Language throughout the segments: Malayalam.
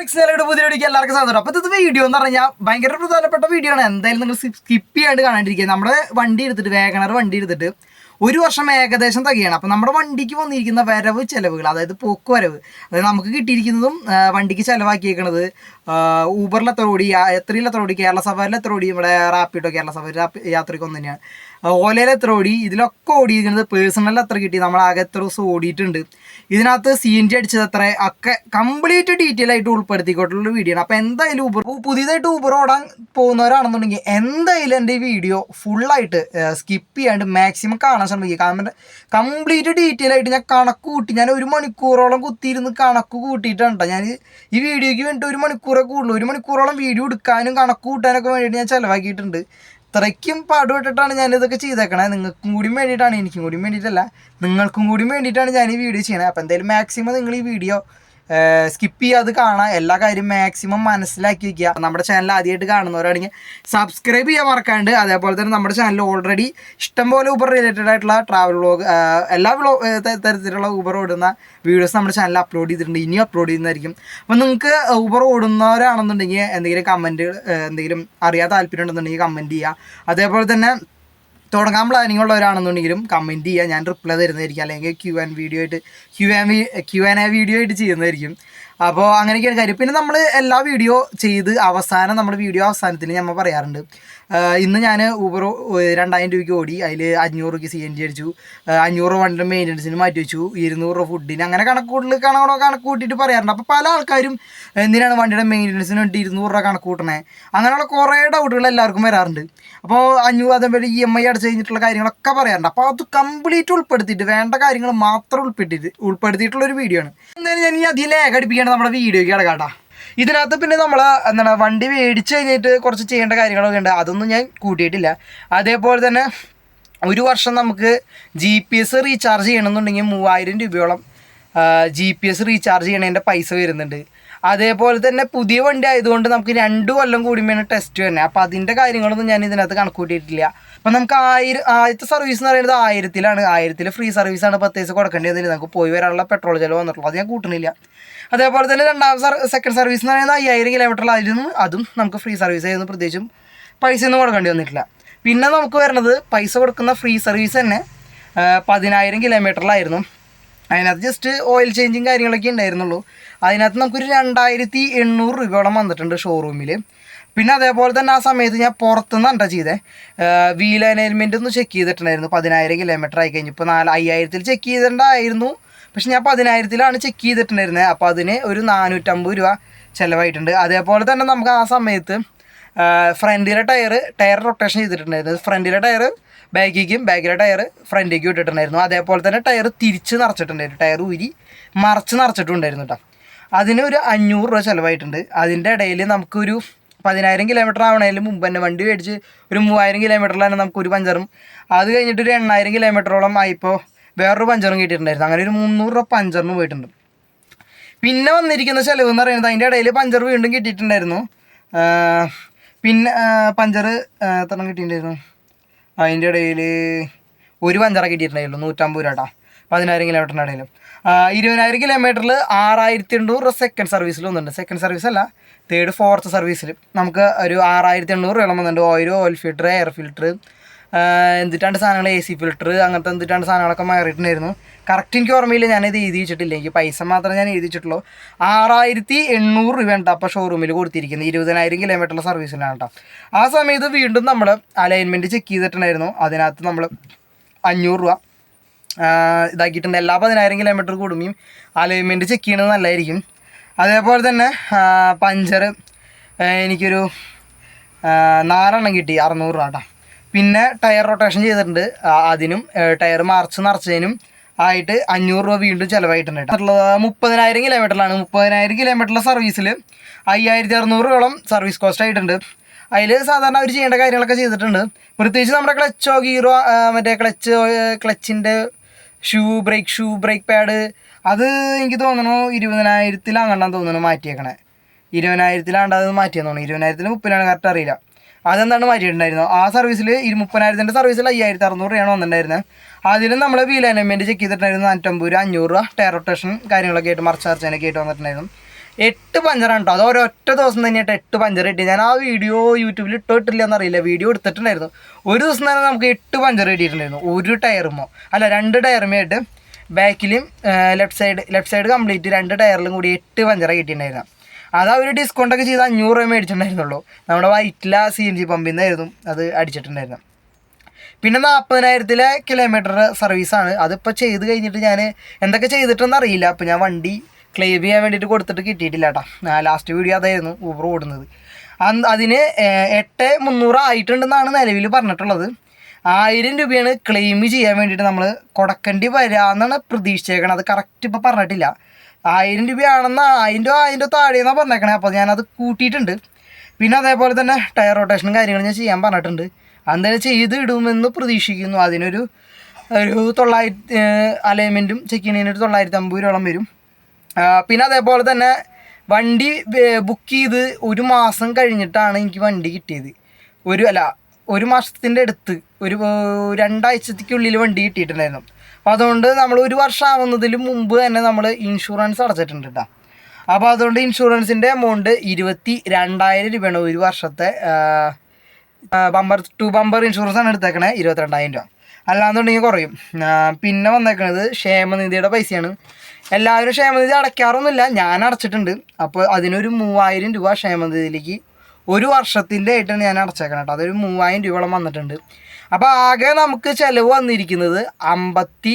റിക്സിനയുടെ പുതിയ വീഡിയോക്ക് എല്ലാവർക്കും സാധനം അപ്പോൾ ഇത് വീഡിയോ എന്ന് പറഞ്ഞാൽ ഭയങ്കര പ്രധാനപ്പെട്ട വീഡിയോ ആണ്. എന്തായാലും നിങ്ങൾ സ്കിപ്പ് ചെയ്യാണ്ട് കാണാണ്ടിരിക്കുക. നമ്മുടെ വണ്ടി എടുത്തിട്ട് വേഗണർ വണ്ടി എടുത്തിട്ട് ഒരു വർഷം ഏകദേശം തകയാണ്. അപ്പം നമ്മുടെ വണ്ടിക്ക് വന്നിരിക്കുന്ന വരവ് ചിലവുകൾ അതായത് പോക്ക് വരവ് അതായത് നമുക്ക് കിട്ടിയിരിക്കുന്നതും വണ്ടിക്ക് ചിലവാക്കിയേക്കണത് ഊബറിൽ എത്ര ഓടി എത്രയിൽ എത്ര ഓടി കേരള സഭയിൽ എത്ര ഓടി ഇവിടെ റാപ്പിഡോ കേരള സഭ യാത്രയ്ക്ക് ഒന്ന് തന്നെയാണ്. ഓലയിൽ എത്ര ഓടി ഇതിലൊക്കെ ഓടിയിരിക്കുന്നത് പേഴ്സണലിൽ എത്ര കിട്ടി നമ്മൾ ആകെ എത്ര ദിവസം ഓടിയിട്ടുണ്ട്. ഇതിനകത്ത് സി എൻ ജി അടിച്ചത് അത്ര ഒക്കെ കംപ്ലീറ്റ് ഡീറ്റെയിൽ ആയിട്ട് ഉൾപ്പെടുത്തിക്കൊണ്ടുള്ള വീഡിയോ ആണ്. അപ്പോൾ എന്തായാലും ഊബർ പുതിയതായിട്ട് ഊബർ ഓടാൻ പോകുന്നവരാണെന്നുണ്ടെങ്കിൽ എന്തായാലും എന്റെ ഈ വീഡിയോ ഫുള്ളായിട്ട് സ്കിപ്പ് ചെയ്യാണ്ട് മാക്സിമം കാണാൻ ശ്രമിക്കുക. കാരണം കംപ്ലീറ്റ് ഡീറ്റെയിൽ ആയിട്ട് ഞാൻ കണക്ക് കൂട്ടി ഞാൻ ഒരു മണിക്കൂറോളം കുത്തിയിരുന്ന് കണക്ക് കൂട്ടിയിട്ടാണ് ട്ടോ ഞാൻ ഈ വീഡിയോയ്ക്ക് വേണ്ടിയിട്ട് ഒരു മണിക്കൂറൊക്കെ കൂടുതൽ ഒരു മണിക്കൂറോളം വീഡിയോ എടുക്കാനും കണക്ക് കൂട്ടാനൊക്കെ വേണ്ടിയിട്ട് ഞാൻ ചിലവാക്കിയിട്ടുണ്ട്. ഇത്രയ്ക്കും പാടുപെട്ടിട്ടാണ് ഞാൻ ഇതൊക്കെ ചെയ്തേക്കണത് നിങ്ങൾക്കും കൂടി വേണ്ടിയിട്ടാണ് എനിക്കും കൂടി വേണ്ടിയിട്ടല്ല നിങ്ങൾക്കും കൂടി വേണ്ടിയിട്ടാണ് ഞാൻ ഈ വീഡിയോ ചെയ്യണത് അപ്പോൾ എന്തായാലും മാക്സിമം നിങ്ങൾ ഈ വീഡിയോ സ്കിപ്പ് ചെയ്യാതെ കാണാം. എല്ലാ കാര്യം മാക്സിമം മനസ്സിലാക്കി വയ്ക്കുക നമ്മുടെ ചാനൽ ആദ്യമായിട്ട് കാണുന്നവരാണെങ്കിൽ സബ്സ്ക്രൈബ് ചെയ്യാൻ മറക്കാണ്ട്. അതേപോലെ തന്നെ നമ്മുടെ ചാനൽ ഓൾറെഡി ഇഷ്ടംപോലെ ഊബർ റിലേറ്റഡ് ആയിട്ടുള്ള ട്രാവൽ വ്ളോഗ് എല്ലാ വ്ളോ തരത്തിലുള്ള ഊബർ ഓടുന്ന വീഡിയോസ് നമ്മുടെ ചാനലിൽ അപ്ലോഡ് ചെയ്തിട്ടുണ്ട്. ഇനിയും അപ്ലോഡ് ചെയ്യുന്നതായിരിക്കും. അപ്പോൾ നിങ്ങൾക്ക് ഊബർ ഓടുന്നവരാണെന്നുണ്ടെങ്കിൽ എന്തെങ്കിലും കമന്റ് എന്തെങ്കിലും അറിയാൻ താല്പര്യം ഉണ്ടെന്നുണ്ടെങ്കിൽ കമന്റ് ചെയ്യുക. അതേപോലെ തന്നെ തുടങ്ങാൻ പ്ലാനിങ് ഉള്ളവരാണെന്നുണ്ടെങ്കിലും കമന്റ് ചെയ്യുക ഞാൻ റിപ്ലൈ തരുന്നതായിരിക്കും. അല്ലെങ്കിൽ ക്യു ആൻ വീഡിയോ ആയിട്ട് Q and Q and A video ആയിട്ട് ചെയ്യുന്നതായിരിക്കും. അപ്പോൾ അങ്ങനെയൊക്കെയാണ് കാര്യം. പിന്നെ നമ്മൾ എല്ലാ വീഡിയോ ചെയ്ത് അവസാനം നമ്മുടെ വീഡിയോ അവസാനത്തിൽ നമ്മൾ പറയാറുണ്ട്. ഇന്ന് ഞാൻ ഊബർ രണ്ടായിരം രൂപയ്ക്ക് ഓടി. അതിൽ അഞ്ഞൂറ് രൂപയ്ക്ക് സി എൻ ജി അടിച്ചു. അഞ്ഞൂറ് വണ്ടിയുടെ മെയിന്റനൻസിന് മാറ്റി വെച്ചു. ഇരുന്നൂറ് രൂപ ഫുഡിന് അങ്ങനെ കണക്ക് കൂട്ടൽ കണക്കണോ കണക്ക് കൂട്ടിയിട്ട് പറയാറുണ്ട്. അപ്പോൾ പല ആൾക്കാരും എന്തിനാണ് വണ്ടിയുടെ മെയിന്റനൻസിന് വേണ്ടി ഇരുന്നൂറ് രൂപ കണക്ക് കൂട്ടണേ? അങ്ങനെയുള്ള കുറേ ഡൗട്ടുകൾ എല്ലാവർക്കും വരാറുണ്ട്. അപ്പോൾ അഞ്ഞൂറ് അതേപോലെ ഇ എം ഐ അടച്ചു കഴിഞ്ഞിട്ടുള്ള കാര്യങ്ങളൊക്കെ പറയാറുണ്ട്. അപ്പോൾ അത് കംപ്ലീറ്റ് ഉൾപ്പെടുത്തിയിട്ട് വേണ്ട കാര്യങ്ങൾ മാത്രം ഉൾപ്പെടുത്തിയിട്ട് ഉൾപ്പെടുത്തിയിട്ടുള്ളൊരു വീഡിയോ ആണ്. എന്തായാലും ഞാൻ ഈ അധികം ലേഖ നമ്മുടെ വീഡിയോയ്ക്ക് കിടക്കാട്ടാ ഇതിനകത്ത് പിന്നെ നമ്മൾ എന്താണ് വണ്ടി മേടിച്ച് കഴിഞ്ഞിട്ട് കുറച്ച് ചെയ്യേണ്ട കാര്യങ്ങളൊക്കെ ഉണ്ട്. അതൊന്നും ഞാൻ കൂട്ടിയിട്ടില്ല. അതേപോലെ തന്നെ ഒരു വർഷം നമുക്ക് ജി പി എസ് റീചാർജ് ചെയ്യണമെന്നുണ്ടെങ്കിൽ മൂവായിരം രൂപയോളം ജി പി എസ് റീചാർജ് ചെയ്യണതിന്റെ പൈസ വരുന്നുണ്ട്. അതേപോലെ തന്നെ പുതിയ വണ്ടി ആയതുകൊണ്ട് നമുക്ക് രണ്ട് കൊല്ലം കൂടുമ്പോഴാണ് ടെസ്റ്റ് തന്നെ അപ്പോൾ അതിന്റെ കാര്യങ്ങളൊന്നും ഞാൻ ഇതിനകത്ത് കണക്കൂട്ടിയിട്ടില്ല. അപ്പം നമുക്ക് ആയിരം ആദ്യത്തെ സർവീസ് എന്ന് പറയുന്നത് ആയിരത്തിലാണ്. ആയിരത്തിൽ ഫ്രീ സർവീസാണ് പത്ത് ദിവസം കൊടുക്കേണ്ടി വന്നില്ല നമുക്ക് പോയി വരാനുള്ള പെട്രോൾ ചിലവ് വന്നിട്ടുള്ളൂ. അത് ഞാൻ കൂട്ടുന്നില്ല. അതേപോലെ തന്നെ രണ്ടാം സർ സെക്കൻഡ് സർവീസ് എന്ന് പറയുന്നത് അയ്യായിരം കിലോമീറ്റർ ആയിരുന്നു. അതും നമുക്ക് ഫ്രീ സർവീസ് ആയിരുന്നു. പ്രത്യേകിച്ചും പൈസ ഒന്നും കൊടുക്കേണ്ടി വന്നിട്ടില്ല. പിന്നെ നമുക്ക് വരുന്നത് പൈസ കൊടുക്കുന്ന ഫ്രീ സർവീസ് തന്നെ പതിനായിരം കിലോമീറ്ററിലായിരുന്നു അതിനകത്ത് ജസ്റ്റ് ഓയിൽ ചേഞ്ചും കാര്യങ്ങളൊക്കെ ഉണ്ടായിരുന്നുള്ളൂ. അതിനകത്ത് നമുക്കൊരു രണ്ടായിരത്തി എണ്ണൂറ് രൂപയോളം വന്നിട്ടുണ്ട് ഷോറൂമിൽ പിന്നെ അതേപോലെ തന്നെ ആ സമയത്ത് ഞാൻ പുറത്തുനിന്ന് എന്താ ചെയ്തേ. വീൽ അനൈൻമെന്റ് ഒന്ന് ചെക്ക് ചെയ്തിട്ടുണ്ടായിരുന്നു. പതിനായിരം കിലോമീറ്റർ ആയി കഴിഞ്ഞു. ഇപ്പോൾ നാല് അയ്യായിരത്തിൽ ചെക്ക് ചെയ്തിട്ടുണ്ടായിരുന്നു. പക്ഷെ ഞാൻ പതിനായിരത്തിലാണ് ചെക്ക് ചെയ്തിട്ടുണ്ടായിരുന്നത് അപ്പോൾ അതിന് ഒരു നാനൂറ്റമ്പത് രൂപ ചിലവായിട്ടുണ്ട്. അതേപോലെ തന്നെ നമുക്ക് ആ സമയത്ത് ഫ്രണ്ടിലെ ടയർ ടയർ റൊട്ടേഷൻ ചെയ്തിട്ടുണ്ടായിരുന്നു. ഫ്രണ്ടിലെ ടയർ ബാക്കിലേക്കും ബാക്കിലെ ടയർ ഫ്രണ്ടിലേക്കും ഇട്ടിട്ടുണ്ടായിരുന്നു. അതേപോലെ തന്നെ ടയർ തിരിച്ച് നിറച്ചിട്ടുണ്ടായിരുന്നു. ടയർ ഉരി മറച്ച് നിറച്ചിട്ടുണ്ടായിരുന്നു കേട്ടോ അതിന് ഒരു അഞ്ഞൂറ് രൂപ ചിലവായിട്ടുണ്ട്. അതിന്റെ ഇടയിൽ നമുക്കൊരു പതിനായിരം കിലോമീറ്റർ ആവണതിന് മുമ്പ് തന്നെ വണ്ടി മേടിച്ച് ഒരു മൂവായിരം കിലോമീറ്ററിലാണ് നമുക്കൊരു പഞ്ചറും. അത് കഴിഞ്ഞിട്ട് ഒരു എണ്ണായിരം കിലോമീറ്ററോളം ആയിപ്പോൾ വേറൊരു പഞ്ചറും കിട്ടിയിട്ടുണ്ടായിരുന്നു. അങ്ങനെ ഒരു മുന്നൂറ് രൂപ പഞ്ചറിന് പോയിട്ടുണ്ട്. പിന്നെ വന്നിരിക്കുന്ന ചിലവ് എന്ന് പറയുന്നത് അതിന്റെ ഇടയിൽ പഞ്ചർ വീണ്ടും കിട്ടിയിട്ടുണ്ടായിരുന്നു. പിന്നെ പഞ്ചർ എത്ര കിട്ടിയിട്ടുണ്ടായിരുന്നു? അതിന്റെ ഇടയിൽ ഒരു പഞ്ചറ കിട്ടിയിട്ടുണ്ടായില്ല നൂറ്റമ്പത് രൂപ കേട്ടോ പതിനായിരം കിലോമീറ്ററിന്റെ ഇടയിലും. ഇരുപതിനായിരം കിലോമീറ്ററിൽ ആറായിരത്തി എണ്ണൂറ് സെക്കൻഡ് സർവീസിൽ വന്നിട്ടുണ്ട്. സെക്കൻഡ് സർവീസ് അല്ല തേർഡ് ഫോർത്ത് സർവീസിൽ നമുക്ക് ഒരു ആറായിരത്തി എണ്ണൂറ് വന്നിട്ടുണ്ട്. Oil oil filter air filter എന്തിട്ടാണ്ട് സാധനങ്ങൾ എ സി ഫിൽറ്റർ അങ്ങനത്തെ എന്തിട്ടാണ്ട് സാധനങ്ങളൊക്കെ മാറിയിട്ടുണ്ടായിരുന്നു. കറക്റ്റ് എനിക്ക് ഓർമ്മയില്ല ഞാനിത് എഴുതി വെച്ചിട്ടില്ല. എനിക്ക് പൈസ മാത്രമേ ഞാൻ എഴുതി വെച്ചിട്ടുള്ളൂ. ആറായിരത്തി എണ്ണൂറ് രൂപ ഉണ്ട് അപ്പോൾ ഷോറൂമിൽ കൊടുത്തിരിക്കുന്നത്. ഇരുപതിനായിരം കിലോമീറ്ററിലെ സർവീസിലാണ് കേട്ടോ ആ സമയത്ത് വീണ്ടും നമ്മൾ അലൈൻമെന്റ് ചെക്ക് ചെയ്തിട്ടുണ്ടായിരുന്നു. അതിനകത്ത് നമ്മൾ അഞ്ഞൂറ് രൂപ ഇതാക്കിയിട്ടുണ്ട്. എല്ലാ പതിനായിരം കിലോമീറ്റർ കൂടുമ്പോൾ അലൈൻമെന്റ് ചെക്ക് ചെയ്യണത് നല്ലതായിരിക്കും. അതേപോലെ തന്നെ പഞ്ചർ എനിക്കൊരു നാലെണ്ണം കിട്ടി. അറുന്നൂറ് രൂപ കേട്ടോ പിന്നെ ടയർ റൊട്ടേഷൻ ചെയ്തിട്ടുണ്ട്. അതിനും ടയർ മറിച്ച് നിറച്ചതിനും ആയിട്ട് അഞ്ഞൂറ് രൂപ വീണ്ടും ചിലവായിട്ടുണ്ട് കേട്ടോ മുപ്പതിനായിരം കിലോമീറ്ററിലാണ് മുപ്പതിനായിരം കിലോമീറ്ററിലെ സർവീസിൽ അയ്യായിരത്തി അറുന്നൂറ് രൂപയോളം സർവീസ് കോസ്റ്റ് ആയിട്ടുണ്ട്. അതിൽ സാധാരണ അവർ ചെയ്യേണ്ട കാര്യങ്ങളൊക്കെ ചെയ്തിട്ടുണ്ട്. പ്രത്യേകിച്ച് നമ്മുടെ ക്ലച്ചോ ഗീറോ മറ്റേ clutch ക്ലച്ചിന്റെ shoe brake shoe brake pad അത് എനിക്ക് തോന്നുന്നു ഇരുപതിനായിരത്തിലാകണ്ടെന്ന് തോന്നുന്നു മാറ്റിയേക്കണേ. ഇരുപതിനായിരത്തിലാണ്ട് അത് മാറ്റിയെന്ന് തോന്നുന്നു. ഇരുപതിനായിരത്തിന് മുപ്പതിനാണ് കറക്റ്റ് അറിയില്ല. അതെന്താണ് മാറ്റിയിട്ടുണ്ടായിരുന്നത്? ആ സർവീസിൽ ഇരു മുപ്പതിനായിരത്തിന്റെ സർവീസിൽ അയ്യായിരത്തി അറുന്നൂറ് രൂപയാണ് വന്നിട്ടുണ്ടായിരുന്നത് അതിലും നമ്മൾ വീൽ അലൈൻമെന്റ് ചെക്ക് ചെയ്തിട്ടുണ്ടായിരുന്നു നാനൂറ്റമ്പത് രൂപ അഞ്ഞൂറ് രൂപ ടയർ റൊട്ടേഷൻ കാര്യങ്ങളൊക്കെ ആയിട്ട് മറിച്ച് ചർച്ചനൊക്കെ ആയിട്ട് വന്നിട്ടുണ്ടായിരുന്നു. എട്ട് പഞ്ചറാണ് കേട്ടോ അത് ഒരൊറ്റ ദിവസം തന്നെയായിട്ട് എട്ട് പഞ്ചർ കിട്ടി. ഞാൻ ആ വീഡിയോ യൂട്യൂബിൽ ഇട്ടോ ഇട്ടില്ല എന്നറിയില്ല. വീഡിയോ എടുത്തിട്ടുണ്ടായിരുന്നു. ഒരു ദിവസം തന്നെ നമുക്ക് എട്ട് പഞ്ചർ കിട്ടിയിട്ടുണ്ടായിരുന്നു. ഒരു ടയറുമോ അല്ല രണ്ട് ടയറുമേ ആയിട്ട് ബാക്കിലും left side left side complete രണ്ട് ടയറിലും കൂടി എട്ട് പഞ്ചറ കിട്ടിയിട്ടുണ്ടായിരുന്നു. അത് അവർ ഡിസ്കൗണ്ടൊക്കെ ചെയ്ത് അഞ്ഞൂറ് രൂപ മേടിച്ചിട്ടുണ്ടായിരുന്നുള്ളൂ. നമ്മുടെ വൈറ്റില സി എൻ ജി പമ്പിൽ നിന്നായിരുന്നു അത് അടിച്ചിട്ടുണ്ടായിരുന്നത്. പിന്നെ നാൽപ്പതിനായിരത്തിലെ കിലോമീറ്റർ സർവീസാണ് അതിപ്പോൾ ചെയ്ത് കഴിഞ്ഞിട്ട് ഞാൻ എന്തൊക്കെ ചെയ്തിട്ടെന്ന് അറിയില്ല. അപ്പോൾ ഞാൻ വണ്ടി ക്ലെയിം ചെയ്യാൻ വേണ്ടിയിട്ട് കൊടുത്തിട്ട് കിട്ടിയിട്ടില്ല കേട്ടോ ലാസ്റ്റ് വീഡിയോ അതായിരുന്നു ഊബർ ഓടുന്നത്. അന്ന് അതിന് എട്ട് മുന്നൂറ് ആയിട്ടുണ്ടെന്നാണ് നിലവിൽ പറഞ്ഞിട്ടുള്ളത്. ആയിരം രൂപയാണ് ക്ലെയിം ചെയ്യാൻ വേണ്ടിയിട്ട് നമ്മൾ കൊടുക്കേണ്ടി വരാമെന്നാണ് പ്രതീക്ഷിച്ചേക്കണത്. അത് കറക്റ്റ് ഇപ്പോൾ പറഞ്ഞിട്ടില്ല. ആയിരം രൂപയാണെന്ന് ആയിരം രൂപ ആയിരം രൂപ താഴെയെന്നാണ് പറഞ്ഞേക്കണേ. അപ്പോൾ ഞാനത് കൂട്ടിയിട്ടുണ്ട്. പിന്നെ അതേപോലെ തന്നെ ടയർ റൊട്ടേഷനും കാര്യങ്ങളും ഞാൻ ചെയ്യാൻ പറഞ്ഞിട്ടുണ്ട്. അന്നേരം ചെയ്ത് ഇടുമെന്ന് പ്രതീക്ഷിക്കുന്നു. അതിനൊരു ഒരു തൊള്ളായിരത്തി അലൈൻമെന്റും ചെക്ക് ചെയ്യുന്നതിന് ഒരു തൊള്ളായിരത്തി അമ്പത് രൂപയോളം വരും. പിന്നെ അതേപോലെ തന്നെ വണ്ടി ബുക്ക് ചെയ്ത് ഒരു മാസം കഴിഞ്ഞിട്ടാണ് എനിക്ക് വണ്ടി കിട്ടിയത്. ഒരു അല്ല ഒരു മാസത്തിന്റെ അടുത്ത് ഒരു രണ്ടാഴ്ചത്തേക്കുള്ളിൽ വണ്ടി കിട്ടിയിട്ടുണ്ടായിരുന്നു. അപ്പോൾ അതുകൊണ്ട് നമ്മൾ ഒരു വർഷം ആവുന്നതിന് മുമ്പ് തന്നെ നമ്മൾ ഇൻഷുറൻസ് അടച്ചിട്ടുണ്ട് കേട്ടോ അപ്പോൾ അതുകൊണ്ട് ഇൻഷുറൻസിന്റെ എമൗണ്ട് ഇരുപത്തി രണ്ടായിരം രൂപയാണ് ഒരു വർഷത്തെ ബമ്പർ ടു ബമ്പർ ഇൻഷുറൻസ് ആണ് എടുത്തേക്കണേ ഇരുപത്തിരണ്ടായിരം രൂപ. അല്ലാന്നുണ്ടെങ്കിൽ കുറയും. പിന്നെ വന്നേക്കണത് ക്ഷേമനിധിയുടെ പൈസയാണ്. എല്ലാവരും ക്ഷേമനിധി അടയ്ക്കാറൊന്നുമില്ല. ഞാൻ അടച്ചിട്ടുണ്ട്. അപ്പോൾ അതിനൊരു മൂവായിരം രൂപ ക്ഷേമനിധിയിലേക്ക് ഒരു വർഷത്തിന്റെ ആയിട്ടാണ് ഞാൻ അടച്ചേക്കണം കേട്ടോ അതൊരു മൂവായിരം രൂപയോളം വന്നിട്ടുണ്ട്. അപ്പോൾ ആകെ നമുക്ക് ചിലവ് വന്നിരിക്കുന്നത് അമ്പത്തി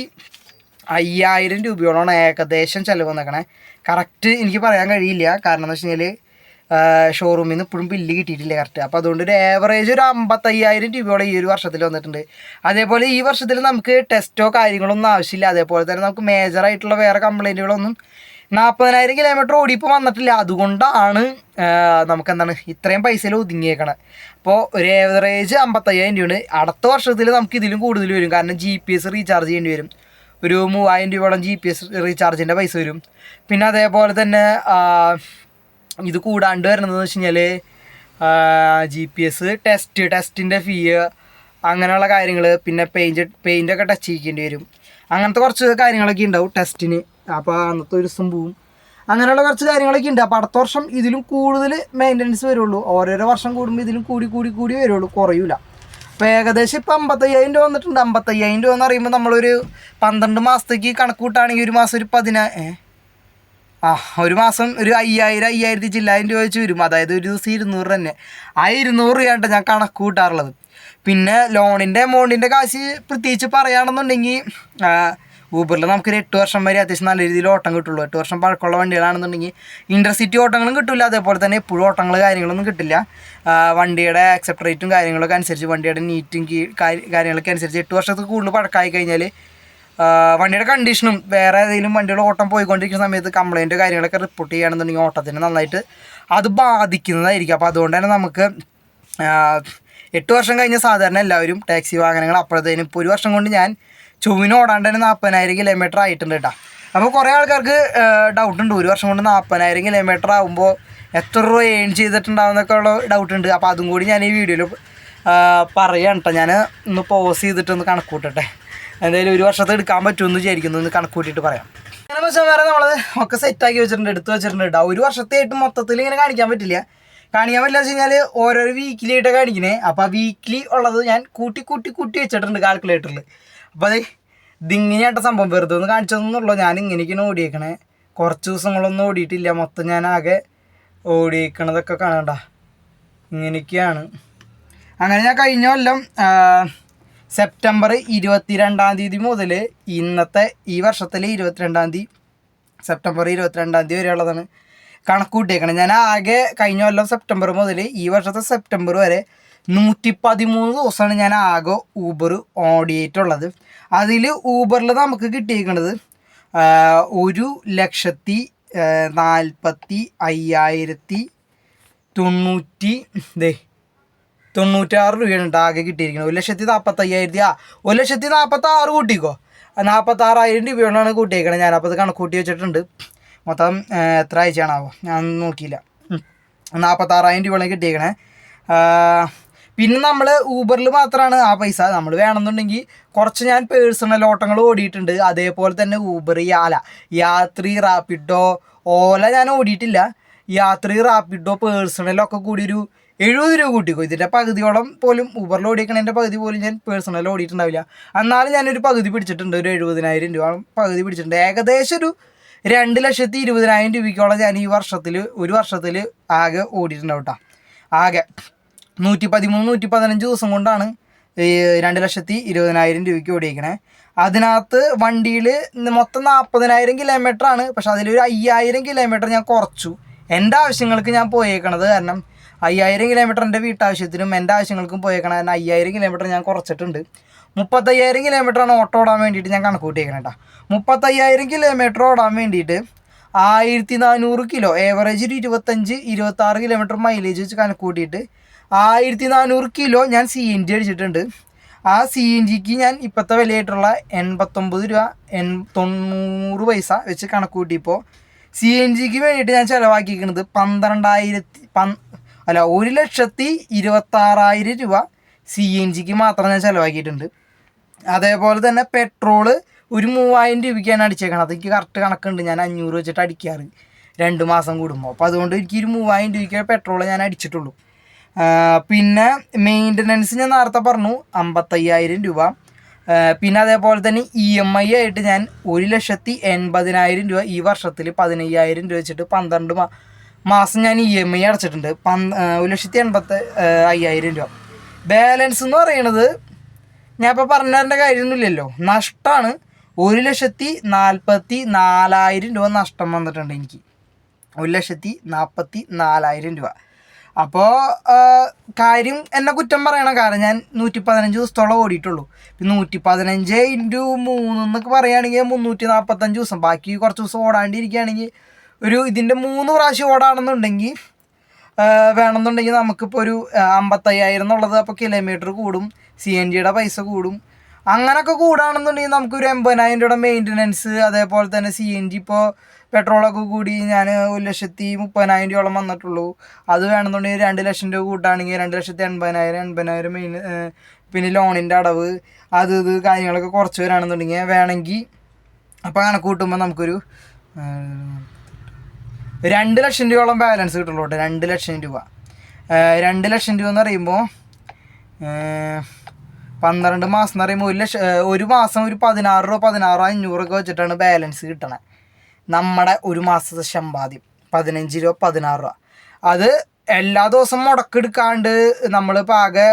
അയ്യായിരം രൂപയോളമാണ് ഏകദേശം ചിലവ് വന്നേക്കണേ. കറക്റ്റ് എനിക്ക് പറയാൻ കഴിയില്ല. കാരണം എന്ന് വെച്ച് കഴിഞ്ഞാൽ ഷോറൂമിൽ നിന്ന് ഇപ്പോഴും ബില്ല് കിട്ടിയിട്ടില്ല കറക്റ്റ് അപ്പോൾ അതുകൊണ്ട് ഒരു ആവറേജ് ഒരു അമ്പത്തയ്യായിരം രൂപയോളം ഈ ഒരു വർഷത്തിൽ വന്നിട്ടുണ്ട്. അതേപോലെ ഈ വർഷത്തിൽ നമുക്ക് ടെസ്റ്റോ കാര്യങ്ങളൊന്നും ആവശ്യമില്ല. അതേപോലെ തന്നെ നമുക്ക് മേജറായിട്ടുള്ള വേറെ കംപ്ലൈന്റുകളൊന്നും നാൽപ്പതിനായിരം കിലോമീറ്റർ ഓടിയപ്പോൾ വന്നിട്ടില്ല. അതുകൊണ്ടാണ് നമുക്ക് നമുക്കെന്താണ് ഇത്രയും പൈസയിൽ ഒതുങ്ങിയേക്കണത് അപ്പോൾ ഒരു ഏവറേജ് അമ്പത്തയ്യായിരം രൂപയാണ്. അടുത്ത വർഷത്തിൽ നമുക്ക് ഇതിലും കൂടുതൽ വരും. കാരണം ജി പി എസ് റീചാർജ് ചെയ്യേണ്ടി വരും. ഒരു മൂവായിരം രൂപയോളം ജി പി എസ് റീചാർജിന്റെ പൈസ വരും. പിന്നെ അതേപോലെ തന്നെ ഇത് കൂടാണ്ട് വരുന്നത് വെച്ച് കഴിഞ്ഞാൽ ജി പി എസ് ടെസ്റ്റ് ടെസ്റ്റിന്റെ ഫീ അങ്ങനെയുള്ള കാര്യങ്ങൾ പിന്നെ പെയിന്റ് പെയിന്റൊക്കെ ടച്ച് ചെയ്യേണ്ടി വരും. അങ്ങനത്തെ കുറച്ച് കാര്യങ്ങളൊക്കെ ഉണ്ടാവും ടെസ്റ്റിന് അപ്പോൾ അന്നത്തെ ഒരു ദിവസം പോവും. അങ്ങനെയുള്ള കുറച്ച് കാര്യങ്ങളൊക്കെ ഉണ്ട്. അപ്പോൾ അടുത്ത വർഷം ഇതിലും കൂടുതൽ മെയിന്റനൻസ് വരുള്ളൂ. ഓരോരോ വർഷം കൂടുമ്പോൾ ഇതിലും കൂടി കൂടി കൂടി വരുള്ളൂ. കുറയൂല. അപ്പോൾ ഏകദേശം ഇപ്പോൾ അമ്പത്തയ്യായിരം രൂപ വന്നിട്ടുണ്ട്. അമ്പത്തയ്യായിരം രൂപ എന്ന് പറയുമ്പോൾ നമ്മളൊരു പന്ത്രണ്ട് മാസത്തേക്ക് കണക്ക് കൂട്ടുകയാണെങ്കിൽ ഒരു മാസം ഒരു പതിനാ ആ ഒരു മാസം ഒരു അയ്യായിരം അയ്യായിരത്തി ചില്ലായിരം രൂപ വെച്ച് വരും. അതായത് ഒരു ദിവസം ഇരുന്നൂറ് തന്നെ. ആ ഇരുന്നൂറ് രൂപയാണ് ഞാൻ കണക്ക് കൂട്ടാറുള്ളത് പിന്നെ ലോണിന്റെ എമൗണ്ടിന്റെ കാശ് പ്രത്യേകിച്ച് പറയുകയാണെന്നുണ്ടെങ്കിൽ ഊബറിൽ നമുക്കൊരു എട്ട് വർഷം വരെ അത്യാവശ്യം നല്ല രീതിയിൽ ഓട്ടം കിട്ടുള്ളൂ. എട്ട് വർഷം പഴക്കമുള്ള വണ്ടികളാണെന്നുണ്ടെങ്കിൽ ഇന്റർസിറ്റി ഓട്ടങ്ങളും കിട്ടില്ല അതേപോലെ തന്നെ എപ്പോഴും ഓട്ടങ്ങൾ കാര്യങ്ങളൊന്നും കിട്ടില്ല. വണ്ടിയുടെ അക്സെപ്റ്റ് റേറ്റും കാര്യങ്ങളൊക്കെ അനുസരിച്ച് വണ്ടിയുടെ നീറ്റും കാര്യങ്ങളൊക്കെ അനുസരിച്ച് എട്ട് വർഷത്തിൽ കൂടുതൽ പഴക്കമായി കഴിഞ്ഞാൽ വണ്ടിയുടെ കണ്ടീഷനും വേറെ ഏതെങ്കിലും വണ്ടികൾ ഓട്ടം പോയിക്കൊണ്ടിരിക്കുന്ന സമയത്ത് കംപ്ലൈന്റ് കാര്യങ്ങളൊക്കെ റിപ്പോർട്ട് ചെയ്യുകയാണെന്നുണ്ടെങ്കിൽ ഓട്ടത്തിന് നന്നായിട്ട് അത് ബാധിക്കുന്നതായിരിക്കും. അപ്പോൾ അതുകൊണ്ട് തന്നെ നമുക്ക് എട്ട് വർഷം കഴിഞ്ഞ സാധാരണ എല്ലാവരും ടാക്സി വാഹനങ്ങൾ അപ്പോഴത്തേനും ഇപ്പോൾ ഒരു വർഷം കൊണ്ട് ഞാൻ ചൊവ്വിന് ഓടാണ്ട് തന്നെ നാൽപ്പതിനായിരം കിലോമീറ്റർ ആയിട്ടുണ്ട് കേട്ടോ അപ്പോൾ കുറേ ആൾക്കാർക്ക് ഡൗട്ട് ഉണ്ട്. ഒരു വർഷം കൊണ്ട് നാൽപ്പതിനായിരം കിലോമീറ്റർ ആകുമ്പോൾ എത്ര രൂപ ഏൺ ചെയ്തിട്ടുണ്ടാവുന്നൊക്കെ ഉള്ള ഡൗട്ട് ഉണ്ട്. അപ്പോൾ അതും കൂടി ഞാൻ ഈ വീഡിയോയിൽ പറയാം കേട്ടോ ഞാൻ ഒന്ന് പോസ് ചെയ്തിട്ട് ഒന്ന് കണക്ക്ൂട്ടട്ടെ. എന്തായാലും ഒരു വർഷത്തെ എടുക്കാൻ പറ്റുമെന്ന് വിചാരിക്കുന്നു. ഒന്ന് കണക്കൂട്ടിയിട്ട് പറയാം. അങ്ങനെ വെച്ചാൽ വേറെ നമ്മൾ ഒക്കെ സെറ്റാക്കി വെച്ചിട്ടുണ്ട് എടുത്ത് വെച്ചിട്ടുണ്ട് കേട്ടോ ഒരു വർഷത്തെ ആയിട്ട് മൊത്തത്തിൽ ഇങ്ങനെ കാണിക്കാൻ പറ്റില്ല. കാണിക്കാൻ പറ്റില്ല വെച്ച് കഴിഞ്ഞാൽ ഓരോരോ വീക്കിലി ആയിട്ടാണ് കാണിക്കണേ. അപ്പോൾ വീക്കിലി ഉള്ളത് ഞാൻ കൂട്ടി കൂട്ടി കൂട്ടി വെച്ചിട്ടുണ്ട് കാൽക്കുലേറ്ററിൽ അപ്പോൾ അത് ഇതിങ്ങനെയായിട്ട് സംഭവം. വെറുതെ ഒന്ന് കാണിച്ചതെന്നുള്ളൂ ഞാൻ ഇങ്ങനെയൊക്കെയാണ് ഓടിയേക്കണേ. കുറച്ച് ദിവസങ്ങളൊന്നും ഓടിയിട്ടില്ല. മൊത്തം ഞാൻ ആകെ ഓടിയേക്കണതൊക്കെ കാണണ്ട. ഇങ്ങനെയൊക്കെയാണ്. അങ്ങനെ ഞാൻ കഴിഞ്ഞ കൊല്ലം സെപ്റ്റംബർ ഇരുപത്തിരണ്ടാം തീയതി മുതൽ ഇന്നത്തെ ഈ വർഷത്തിലെ ഇരുപത്തിരണ്ടാം തീയതി സെപ്റ്റംബർ ഇരുപത്തിരണ്ടാം തീയതി വരെയുള്ളതാണ് കണക്ക് കൂട്ടിയേക്കണം. ഞാൻ ആകെ കഴിഞ്ഞ കൊല്ലം സെപ്റ്റംബർ മുതൽ ഈ വർഷത്തെ സെപ്റ്റംബർ വരെ നൂറ്റി പതിമൂന്ന് ദിവസമാണ് ഞാൻ ആകെ ഊബർ ഓടിയിട്ടുള്ളത്. അതിൽ ഊബറിൽ നമുക്ക് കിട്ടിയിരിക്കുന്നത് ഒരു ലക്ഷത്തി നാൽപ്പത്തി അയ്യായിരത്തി തൊണ്ണൂറ്റി ദേ തൊണ്ണൂറ്റാറ് രൂപയാണ് ആകെ കിട്ടിയിരിക്കുന്നത് ഒരു ലക്ഷത്തി നാൽപ്പത്തയ്യായിരത്തി ആ ഒരു ലക്ഷത്തി നാൽപ്പത്തി ആറ് കൂട്ടിക്കോ. നാൽപ്പത്താറായിരം രൂപയോടാണ് കൂട്ടിയേക്കണത് ഞാനപ്പോൾ അത് കണക്ക് കൂട്ടി വെച്ചിട്ടുണ്ട്. മൊത്തം എത്ര ആഴ്ചയാണാവോ? ഞാൻ നോക്കിയില്ല. നാൽപ്പത്താറായിരം രൂപയാണ് കിട്ടിയേക്കണേ പിന്നെ നമ്മൾ ഊബറിൽ മാത്രമാണ് ആ പൈസ. നമ്മൾ വേണമെന്നുണ്ടെങ്കിൽ കുറച്ച് ഞാൻ പേഴ്സണൽ ഓട്ടങ്ങൾ ഓടിയിട്ടുണ്ട്. അതേപോലെ തന്നെ ഊബർ യാല യാത്രി റാപ്പിഡോ ഓല ഞാൻ ഓടിയിട്ടില്ല. യാത്രി റാപ്പിഡോ പേഴ്സണലൊക്കെ കൂടി ഒരു എഴുപത് രൂപ കൂട്ടിക്കോ. ഇതിന്റെ പകുതിയോളം പോലും ഊബറിൽ ഓടിക്കണതിന്റെ പകുതി പോലും ഞാൻ പേഴ്സണൽ ഓടിയിട്ടുണ്ടാവില്ല. എന്നാലും ഞാനൊരു പകുതി പിടിച്ചിട്ടുണ്ട്. ഒരു എഴുപതിനായിരം രൂപ പകുതി പിടിച്ചിട്ടുണ്ട്. ഏകദേശം ഒരു രണ്ട് ലക്ഷത്തി ഇരുപതിനായിരം രൂപയ്ക്കോളം ഞാൻ ഈ വർഷത്തിൽ ഒരു വർഷത്തിൽ ആകെ ഓടിയിട്ടുണ്ടാവും കേട്ടോ ആകെ. നൂറ്റി പതിമൂന്ന് നൂറ്റി പതിനഞ്ച് ദിവസം കൊണ്ടാണ് രണ്ട് ലക്ഷത്തി ഇരുപതിനായിരം രൂപയ്ക്ക് ഓടിയേക്കണേ അതിനകത്ത് വണ്ടിയിൽ മൊത്തം നാൽപ്പതിനായിരം കിലോമീറ്റർ ആണ്. പക്ഷെ അതിലൊരു അയ്യായിരം കിലോമീറ്റർ ഞാൻ കുറച്ചു. എന്റെ ആവശ്യങ്ങൾക്ക് ഞാൻ പോയേക്കണത് കാരണം അയ്യായിരം കിലോമീറ്റർ എന്റെ വീട്ടാവശ്യത്തിനും എന്റെ ആവശ്യങ്ങൾക്കും പോയേക്കണം കാരണം അയ്യായിരം കിലോമീറ്റർ ഞാൻ കുറച്ചിട്ടുണ്ട്. മുപ്പത്തയ്യായിരം കിലോമീറ്ററാണ് ഓട്ടോ ഓടാൻ വേണ്ടിയിട്ട് ഞാൻ കണക്ക് കൂട്ടിയേക്കണം കേട്ടോ മുപ്പത്തയ്യായിരം കിലോമീറ്റർ ഓടാൻ വേണ്ടിയിട്ട് ആയിരത്തി നാനൂറ് കിലോ. ഏവറേജ് ഒരു ഇരുപത്തഞ്ച് ഇരുപത്താറ് കിലോമീറ്റർ മൈലേജ് വെച്ച് കണക്കൂട്ടിയിട്ട് ആയിരത്തി നാനൂറ് കിലോ ഞാൻ സി എൻ ജി അടിച്ചിട്ടുണ്ട്. ആ സി എൻ ജിക്ക് ഞാൻ ഇപ്പോഴത്തെ വിലയായിട്ടുള്ള എൺപത്തൊമ്പത് രൂപ എൺ തൊണ്ണൂറ് പൈസ വെച്ച് കണക്ക് കൂട്ടിയപ്പോൾ സി എൻ ജിക്ക് വേണ്ടിയിട്ട് ഞാൻ ചിലവാക്കിയിരിക്കുന്നത് പന്ത്രണ്ടായിരത്തി പൻ അല്ല ഒരു ലക്ഷത്തി ഇരുപത്താറായിരം രൂപ സി എൻ ജിക്ക് മാത്രം ഞാൻ ചിലവാക്കിയിട്ടുണ്ട്. അതേപോലെ തന്നെ പെട്രോൾ ഒരു മൂവായിരം രൂപയ്ക്കാണ് അടിച്ചേക്കണത്. എനിക്ക് കറക്റ്റ് കണക്കുണ്ട്. ഞാൻ അഞ്ഞൂറ് വെച്ചിട്ട് അടിക്കാറ്. രണ്ട് മാസം കൂടുമ്പോൾ അപ്പോൾ അതുകൊണ്ട് എനിക്ക് ഒരു മൂവായിരം രൂപയ്ക്ക് പെട്രോൾ ഞാൻ അടിച്ചിട്ടുള്ളൂ. പിന്നെ മെയിന്റനൻസ് ഞാൻ നേരത്തെ പറഞ്ഞു. അമ്പത്തയ്യായിരം രൂപ. പിന്നെ അതേപോലെ തന്നെ ഇ എം ഐ ആയിട്ട് ഞാൻ ഒരു ലക്ഷത്തി എൺപതിനായിരം രൂപ ഈ വർഷത്തിൽ പതിനയ്യായിരം രൂപ വെച്ചിട്ട് പന്ത്രണ്ട് മാസം ഞാൻ ഇ എം ഐ അടച്ചിട്ടുണ്ട്. പന്ത് ഒരു ലക്ഷത്തി എൺപത്തി അയ്യായിരം രൂപ. ബാലൻസ് എന്ന് പറയുന്നത് ഞാൻ ഇപ്പോൾ പറഞ്ഞതിന്റെ കാര്യമൊന്നുമില്ലല്ലോ. നഷ്ടമാണ് ഒരു ലക്ഷത്തി നാൽപ്പത്തി നാലായിരം രൂപ നഷ്ടം വന്നിട്ടുണ്ട് എനിക്ക്. ഒരു ലക്ഷത്തി നാൽപ്പത്തി നാലായിരം രൂപ. അപ്പോൾ കാര്യം എന്നെ കുറ്റം പറയണം. കാരണം ഞാൻ നൂറ്റി പതിനഞ്ച് ദിവസത്തോളം ഓടിയിട്ടുള്ളൂ. നൂറ്റി പതിനഞ്ച് ഇന്റു മൂന്ന് എന്നൊക്കെ പറയുകയാണെങ്കിൽ മുന്നൂറ്റി നാൽപ്പത്തഞ്ച് ദിവസം. ബാക്കി കുറച്ച് ദിവസം ഓടാണ്ടിരിക്കുകയാണെങ്കിൽ ഒരു ഇതിന്റെ മൂന്ന് പ്രാവശ്യം ഓടാണെന്നുണ്ടെങ്കിൽ വേണമെന്നുണ്ടെങ്കിൽ നമുക്കിപ്പോൾ ഒരു അമ്പത്തയ്യായിരം എന്നുള്ളത് അപ്പോൾ കിലോമീറ്റർ കൂടും. സി എൻ ജിയുടെ പൈസ കൂടും. അങ്ങനൊക്കെ കൂടാണെന്നുണ്ടെങ്കിൽ നമുക്കൊരു എൺപതിനായിരം രൂപയുടെ മെയിന്റനൻസ് അതേപോലെ തന്നെ സി എൻ ജി ഇപ്പോൾ പെട്രോളൊക്കെ കൂടി ഞാൻ ഒരു ലക്ഷത്തി മുപ്പതിനായിരം രൂപയോളം വന്നിട്ടുള്ളൂ. അത് വേണമെന്നുണ്ടെങ്കിൽ രണ്ട് ലക്ഷം രൂപ കൂട്ടാണെങ്കിൽ രണ്ട് ലക്ഷത്തി എൺപതിനായിരം എൺപതിനായിരം മെയിൻ പിന്നെ ലോണിന്റെ അടവ് അത് ഇത് കാര്യങ്ങളൊക്കെ കുറച്ച് വരാണെന്നുണ്ടെങ്കിൽ വേണമെങ്കിൽ അപ്പോൾ കണക്ക് കൂട്ടുമ്പോൾ നമുക്കൊരു രണ്ട് ലക്ഷം രൂപയോളം ബാലൻസ് കിട്ടുള്ളൂ കേട്ടോ. രണ്ട് ലക്ഷം രൂപ. രണ്ട് ലക്ഷം രൂപ എന്ന് പറയുമ്പോൾ പന്ത്രണ്ട് മാസം എന്ന് പറയുമ്പോൾ ഒരു ലക്ഷം ഒരു മാസം ഒരു പതിനാറ് രൂപ പതിനാറ് അഞ്ഞൂറൊക്കെ വെച്ചിട്ടാണ് ബാലൻസ് കിട്ടണത് നമ്മുടെ ഒരു മാസത്തെ ശമ്പാദ്യം പതിനഞ്ച് രൂപ പതിനാറ് രൂപ. അത് എല്ലാ ദിവസവും മുടക്കെടുക്കാണ്ട് നമ്മൾ ആകെ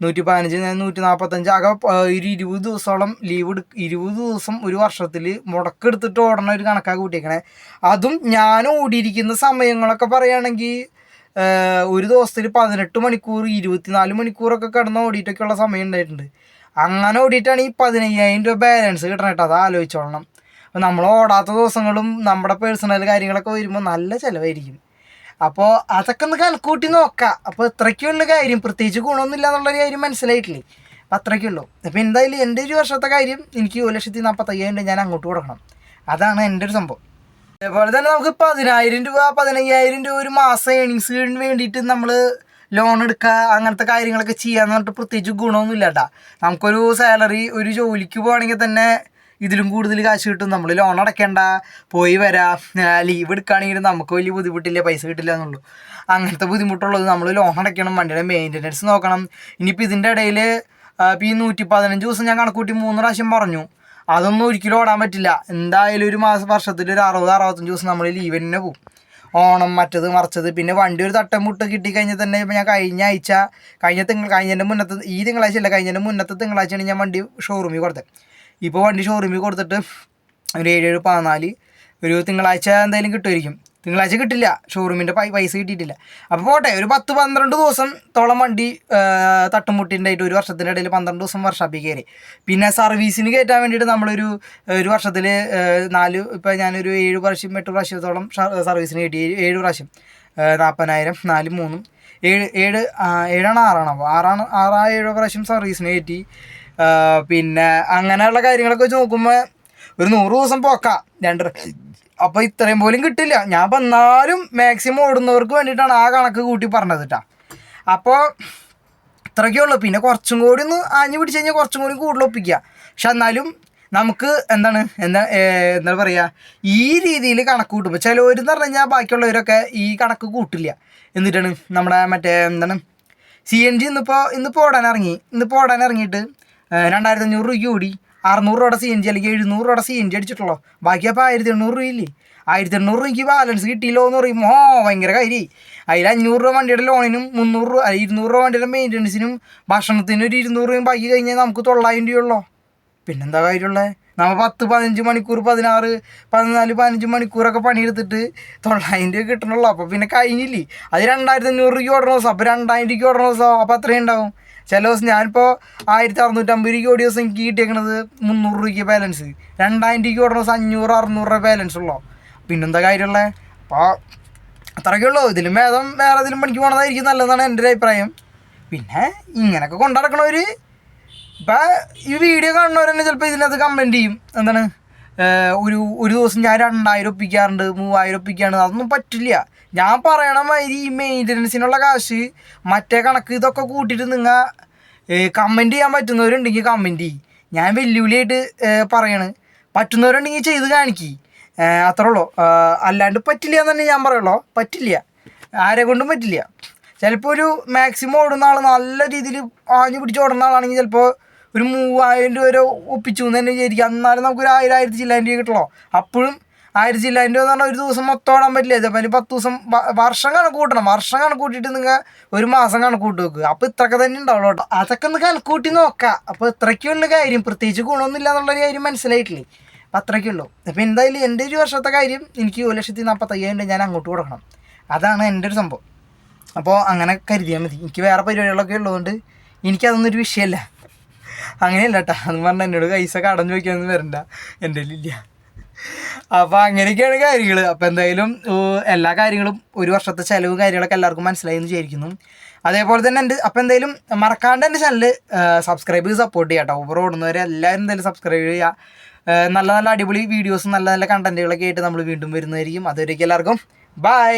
നൂറ്റി പതിനഞ്ച് നൂറ്റി നാൽപ്പത്തഞ്ച് ആകെ ഒരു ഇരുപത് ദിവസത്തോളം ലീവ് എടു ഇരുപത് ദിവസം ഒരു വർഷത്തിൽ മുടക്കെടുത്തിട്ട് ഓടണ ഒരു കണക്കാണ് കൂട്ടിയേക്കണേ. അതും ഞാൻ ഓടിയിരിക്കുന്ന സമയങ്ങളൊക്കെ പറയുകയാണെങ്കിൽ ഒരു ദിവസത്തിൽ പതിനെട്ട് മണിക്കൂർ ഇരുപത്തിനാല് മണിക്കൂറൊക്കെ കിടന്ന് ഓടിയിട്ടൊക്കെയുള്ള സമയം ഉണ്ടായിട്ടുണ്ട്. അങ്ങനെ ഓടിയിട്ടാണ് ഈ പതിനയ്യായിരം രൂപ ബാലൻസ് കിട്ടണം കേട്ടോ അത് ആലോചിച്ചോളണം. അപ്പോൾ നമ്മൾ ഓടാത്ത ദിവസങ്ങളും നമ്മുടെ പേഴ്സണൽ കാര്യങ്ങളൊക്കെ വരുമ്പോൾ നല്ല ചിലവായിരിക്കും. അപ്പോൾ അതൊക്കെ ഒന്ന് കണക്കൂട്ടി നോക്കാം. അപ്പോൾ ഇത്രയ്ക്കുള്ള കാര്യം. പ്രത്യേകിച്ച് ഗുണമൊന്നുമില്ല എന്നുള്ളൊരു കാര്യം മനസ്സിലായിട്ടില്ലേ? അപ്പം അത്രയ്ക്കുള്ളൂ അപ്പോൾ എന്തായാലും എന്റെ ഒരു വർഷത്തെ കാര്യം എനിക്ക് ഒരു ലക്ഷത്തി നാൽപ്പത്തയ്യായിരം ഞാൻ അങ്ങോട്ട് കൊടുക്കണം. അതാണ് എന്റെ ഒരു സംഭവം. അതേപോലെ തന്നെ നമുക്ക് പതിനായിരം രൂപ പതിനയ്യായിരം രൂപ ഒരു മാസം ഏണിങ്സിന് വേണ്ടിയിട്ട് നമ്മൾ ലോൺ എടുക്കുക അങ്ങനത്തെ കാര്യങ്ങളൊക്കെ ചെയ്യാന്ന് പറഞ്ഞിട്ട് പ്രത്യേകിച്ച് ഗുണമൊന്നുമില്ല കേട്ടാ നമുക്കൊരു സാലറി ഒരു ജോലിക്ക് പോകണമെങ്കിൽ തന്നെ ഇതിലും കൂടുതൽ കാശ് കിട്ടും. നമ്മൾ ലോൺ അടയ്ക്കേണ്ട പോയി വരാം ലീവ് എടുക്കുകയാണെങ്കിൽ നമുക്ക് വലിയ ബുദ്ധിമുട്ടില്ല പൈസ കിട്ടില്ല എന്നുള്ളൂ. അങ്ങനത്തെ ബുദ്ധിമുട്ടുള്ളത് നമ്മൾ ലോൺ അടയ്ക്കണം വണ്ടിയുടെ മെയിന്റനൻസ് നോക്കണം. ഇനിയിപ്പോൾ ഇതിന്റെ ഇടയിൽ ഇപ്പോൾ ഈ നൂറ്റി പതിനഞ്ച് ദിവസം ഞാൻ കണക്കൂട്ടി മൂന്ന് പ്രാവശ്യം പറഞ്ഞു. അതൊന്നും ഒരിക്കലും ഓടാൻ പറ്റില്ല. എന്തായാലും ഒരു മാസം വർഷത്തിൽ ഒരു അറുപത് അറുപത്തഞ്ച് ദിവസം നമ്മൾ ലീവ് തന്നെ പോകും ഓണം മറ്റത് മറിച്ചത്. പിന്നെ വണ്ടി ഒരു തട്ടം കിട്ടി കിട്ടിക്കഴിഞ്ഞാൽ തന്നെ ഇപ്പം ഞാൻ കഴിഞ്ഞ ആഴ്ച കഴിഞ്ഞ തിങ്കൾ കഴിഞ്ഞതിന്റെ മുന്നത്തെ ഈ തിങ്കളാഴ്ച അല്ല കഴിഞ്ഞതിന്റെ മുന്നത്തെ തിങ്കളാഴ്ചയാണ് ഞാൻ വണ്ടി ഷോറൂമിൽ കൊടുത്തത്. ഇപ്പോൾ വണ്ടി ഷോറൂമിൽ കൊടുത്തിട്ട് ഒരു ഏഴ് ഏഴ് പതിനാല് ഒരു തിങ്കളാഴ്ച എന്തായാലും കിട്ടുമായിരിക്കും. തിങ്കളാഴ്ച കിട്ടില്ല. ഷോറൂമിന്റെ പൈ പൈസ കിട്ടിയിട്ടില്ല. അപ്പോൾ പോട്ടെ ഒരു പത്ത് പന്ത്രണ്ട് ദിവസം തോളം വണ്ടി തട്ടുമുട്ടിന്റെയായിട്ട് ഒരു വർഷത്തിന്റെ ഇടയിൽ പന്ത്രണ്ട് ദിവസം വർഷാപ്പിൽ കയറി. പിന്നെ സർവീസിന് കയറ്റാൻ വേണ്ടിയിട്ട് നമ്മളൊരു ഒരു വർഷത്തിൽ നാല് ഇപ്പോൾ ഞാനൊരു ഏഴ് പ്രാവശ്യം എട്ട് പ്രാവശ്യത്തോളം സർവീസിന് കയറ്റി. ഏഴ് പ്രാവശ്യം. നാൽപ്പതിനായിരം നാല് മൂന്നും. ഏഴ് ഏഴ് ഏഴാണ് ആറാണ്? അപ്പോൾ ആറാണ് ആറാ ഏഴോ പ്രാവശ്യം സർവീസിന് കയറ്റി. പിന്നെ അങ്ങനെയുള്ള കാര്യങ്ങളൊക്കെ വെച്ച് നോക്കുമ്പോൾ ഒരു നൂറ് ദിവസം പോക്കാം. രണ്ട് അപ്പോൾ ഇത്രയും പോലും കിട്ടില്ല. ഞാൻ വന്നാലും മാക്സിമം ഓടുന്നവർക്ക് വേണ്ടിയിട്ടാണ് ആ കണക്ക് കൂട്ടി പറഞ്ഞത് കേട്ടോ അപ്പോൾ ഇത്രയൊക്കെ ഉള്ളൂ. പിന്നെ കുറച്ചും കൂടി ഒന്ന് ആഞ്ഞു പിടിച്ച് കഴിഞ്ഞാൽ കുറച്ചും കൂടി കൂടുതൽ ഒപ്പിക്കുക പക്ഷെ എന്നാലും നമുക്ക് എന്താണ്? എന്താ എന്താ പറയുക ഈ രീതിയിൽ കണക്ക് കൂട്ടുമ്പോൾ ചിലവരെന്ന് പറഞ്ഞു കഴിഞ്ഞാൽ ബാക്കിയുള്ളവരൊക്കെ ഈ കണക്ക് കൂട്ടില്ല. എന്നിട്ടാണ് നമ്മുടെ മറ്റേ എന്താണ്? സി എൻ ജി ഇന്നിപ്പോൾ ഇന്നിപ്പോൾ ഓടാൻ ഇറങ്ങി. ഇന്നിപ്പോൾ ഓടാൻ ഇറങ്ങിയിട്ട് രണ്ടായിരത്തി അഞ്ഞൂറ് രൂപയ്ക്ക് ഓടി. അറുന്നൂറ് രൂപയുടെ സി എൻ ജി അല്ലെങ്കിൽ എഴുന്നൂറ് രൂപയുടെ സി എൻ ജി അടിച്ചിട്ടുള്ളൂ? ബാക്കി അപ്പോൾ ആയിരത്തി എണ്ണൂറ് രൂപയില്ലേ? ആയിരത്തി എണ്ണൂറ് രൂപയ്ക്ക് ബാലൻസ് കിട്ടിയില്ലോ എന്ന് പറയും. ഓ ഭയങ്കര കാര്യം. അതിൽ അഞ്ഞൂറ് രൂപ വണ്ടിയുടെ ലോണിനും മുന്നൂറ് രൂപ ഇരുന്നൂറ് രൂപ വണ്ടിയുടെ മെയിന്റനൻസിനും ഭക്ഷണത്തിനും ഒരു ഇരുന്നൂറ് രൂപയും ബാക്കി കഴിഞ്ഞാൽ നമുക്ക് തൊള്ളായിരം രൂപയുള്ളൂ? പിന്നെന്താ കാര്യമുള്ളത് നമ്മൾ പത്ത് പതിനഞ്ച് മണിക്കൂർ പതിനാറ് പതിനാല് പതിനഞ്ച് മണിക്കൂറൊക്കെ പണിയെടുത്തിട്ട് തൊള്ളായിരം രൂപ കിട്ടണുള്ളൂ. അപ്പോൾ പിന്നെ കഴിഞ്ഞില്ലേ? അത് രണ്ടായിരത്തി അഞ്ഞൂറ് രൂപയ്ക്ക് ഓടണ ദിവസം. അപ്പോൾ രണ്ടായിരം രൂപയ്ക്ക് ഓടണ ദിവസം. അപ്പോൾ അത്രയും ഉണ്ടാവും. ചില ദിവസം ഞാനിപ്പോൾ ആയിരത്തി അറുന്നൂറ്റമ്പത് രൂപയ്ക്ക് ഓടിയ ദിവസം എനിക്ക് കിട്ടിയേക്കണത് മുന്നൂറ് രൂപയ്ക്ക് ബാലൻസ് രണ്ടായിരം രൂപയ്ക്ക് ഓടുന്ന ദിവസം അഞ്ഞൂറ് അറുന്നൂറ് രൂപ ബാലൻസ് ഉള്ളോ? പിന്നെന്താ കാര്യമുള്ളത് അപ്പോൾ അത്രയൊക്കെ ഉള്ളൂ. ഇതിലും ഭേദം വേറെ ഇതിലും പണിക്ക് പോകണതായിരിക്കും നല്ലതെന്നാണ് എന്റെ ഒരു അഭിപ്രായം. പിന്നെ ഇങ്ങനെയൊക്കെ കൊണ്ടുനടക്കണവർ ഇപ്പം ഈ വീഡിയോ കാണുന്നവർ തന്നെ ചിലപ്പോൾ ഇതിനകത്ത് കമന്റ് ചെയ്യും. എന്താണ്? ഒരു ഒരു ദിവസം ഞാൻ രണ്ടായിരം ഒപ്പിക്കാറുണ്ട് മൂവായിരം ഒപ്പിക്കാറുണ്ട് അതൊന്നും പറ്റില്ല. ഞാൻ പറയണ മാതിരി ഈ മെയിന്റനൻസിനുള്ള കാശ് മറ്റേ കണക്ക് ഇതൊക്കെ കൂട്ടിയിട്ട് നിങ്ങൾ കമന്റ് ചെയ്യാൻ പറ്റുന്നവരുണ്ടെങ്കിൽ കമന്റ് ചെയ്യും. ഞാൻ വെല്ലുവിളിയായിട്ട് പറയണ്. പറ്റുന്നവരുണ്ടെങ്കിൽ ചെയ്ത് കാണിക്കി. അത്രേ ഉള്ളൂ. അല്ലാണ്ട് പറ്റില്ല എന്ന് തന്നെ ഞാൻ പറയുള്ളൂ. പറ്റില്ല. ആരെ കൊണ്ടും പറ്റില്ല. ചിലപ്പോൾ ഒരു മാക്സിമം ഓടുന്ന ആൾ നല്ല രീതിയിൽ ആഞ്ഞു പിടിച്ച് ഓടുന്ന ആളാണെങ്കിൽ ചിലപ്പോൾ ഒരു മൂവായിരം രൂപ വരെ ഒപ്പിച്ചു എന്ന് തന്നെ വിചാരിക്കും. എന്നാലും നമുക്കൊരു ആയിരം ആയിരത്തി ചില്ലായിരം രൂപ കിട്ടുള്ളൂ അപ്പോഴും ആയിരത്തി രൂപ എന്ന് പറഞ്ഞാൽ ഒരു ദിവസം മൊത്തം ഓടാൻ പറ്റില്ല. ചിലപ്പോൾ അതിന് പത്ത് ദിവസം വർഷം കണക്ക് കൂട്ടണം. വർഷം കണക്ക് കൂട്ടിയിട്ട് നിങ്ങൾ ഒരു മാസം കണക്ക് കൂട്ടി വെക്കുക അപ്പോൾ ഇത്രയൊക്കെ തന്നെ ഉണ്ടാവുള്ളൂ കേട്ടോ. അതൊക്കെ ഒന്ന് കണക്ക് കൂട്ടി നോക്കാം അപ്പോൾ ഇത്രയ്ക്കുള്ള കാര്യം. പ്രത്യേകിച്ച് ഗുണമൊന്നുമില്ല എന്നുള്ളൊരു കാര്യം മനസ്സിലായിട്ടില്ലേ? അപ്പം അത്രയ്ക്കേ ഉള്ളൂ. അപ്പോൾ എന്തായാലും എന്റെ ഒരു വർഷത്തെ കാര്യം എനിക്ക് ഒരു ലക്ഷത്തി നാൽപ്പത്തയ്യായിരം രൂപ ഞാൻ അങ്ങോട്ട് കൊടുക്കണം. അതാണ് എന്റെ ഒരു സംഭവം. അപ്പോൾ അങ്ങനെ കരുതിയാൽ മതി. എനിക്ക് വേറെ പരിപാടികളൊക്കെ ഉള്ളതുകൊണ്ട് എനിക്കതൊന്നും ഒരു വിഷയമല്ല അങ്ങനെയല്ല കേട്ടോ. അതെന്ന് പറഞ്ഞാൽ എന്നോട് പൈസ കടം ചോദിക്കാനൊന്നും വരണ്ട. എന്റെ ഇല്ല അപ്പോൾ അങ്ങനെയൊക്കെയാണ് കാര്യങ്ങൾ അപ്പോൾ എന്തായാലും എല്ലാ കാര്യങ്ങളും ഒരു വർഷത്തെ ചിലവും കാര്യങ്ങളൊക്കെ എല്ലാവർക്കും മനസ്സിലായി എന്ന് വിചാരിക്കുന്നു. അതേപോലെ തന്നെ എന്റെ അപ്പോൾ എന്തായാലും മറക്കാണ്ട് എന്റെ ചാനൽ സബ്സ്ക്രൈബ് ചെയ്ത് സപ്പോർട്ട് ചെയ്യാം കേട്ടോ ഓവർ ഓടുന്നവരെ എല്ലാവരും എന്തായാലും സബ്സ്ക്രൈബ് ചെയ്യുക. നല്ല നല്ല അടിപൊളി വീഡിയോസും നല്ല നല്ല കണ്ടന്റുകളൊക്കെ ആയിട്ട് നമ്മൾ വീണ്ടും വരുന്നതായിരിക്കും. അതുവരേക്കും എല്ലാവർക്കും ബൈ